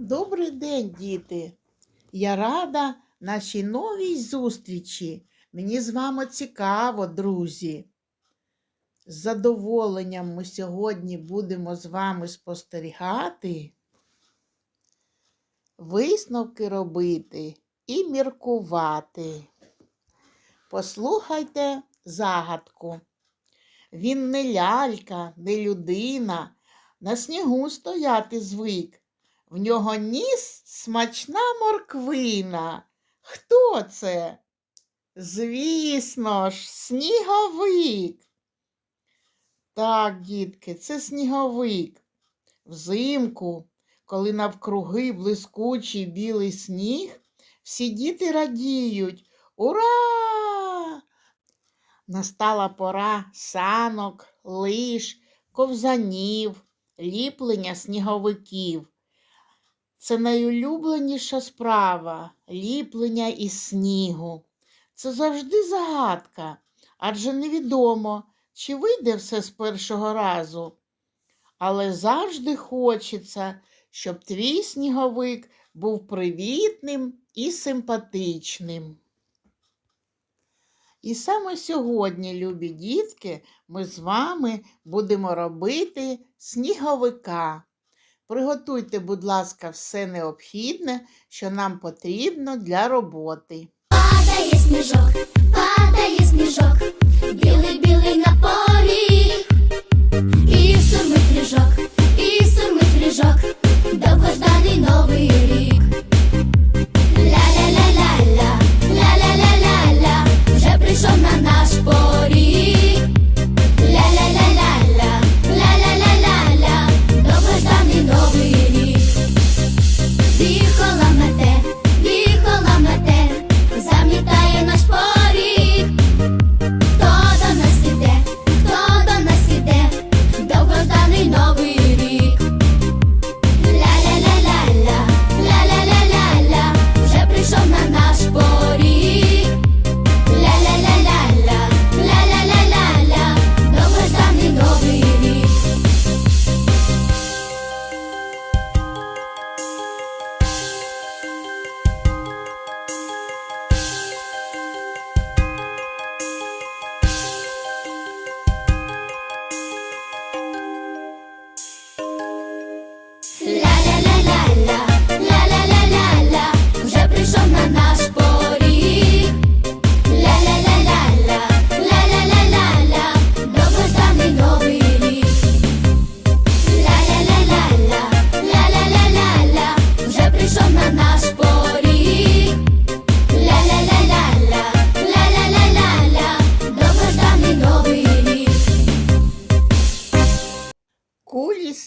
Добрий день, діти! Я рада нашій новій зустрічі. Мені з вами цікаво, друзі. З задоволенням ми сьогодні будемо з вами спостерігати, висновки робити і міркувати. Послухайте загадку. Він не лялька, не людина, на снігу стояти звик. В нього ніс смачна морквина. Хто це? Звісно ж, сніговик. Так, дітки, це сніговик. Взимку, коли навкруги блискучий білий сніг, всі діти радіють. Ура! Настала пора санок, лиш, ковзанів, ліплення сніговиків. Це найулюбленіша справа ліплення із снігу. Це завжди загадка, адже невідомо, чи вийде все з першого разу. Але завжди хочеться, щоб твій сніговик був привітним і симпатичним. І саме сьогодні, любі дітки, ми з вами будемо робити сніговика. Приготуйте, будь ласка, все необхідне, що нам потрібно для роботи. Падає сніжок, падає сніжок, білий білий на поріг.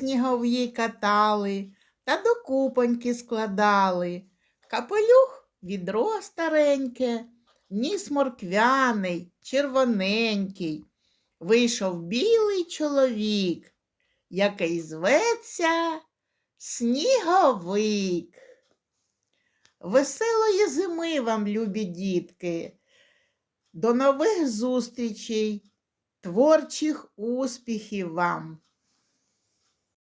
Снігові катали та до купоньки складали. Капелюх відро стареньке, ніс морквяний, червоненький. Вийшов білий чоловік, який зветься Сніговик. Веселої зими вам, любі дітки. До нових зустрічей, творчих успіхів вам!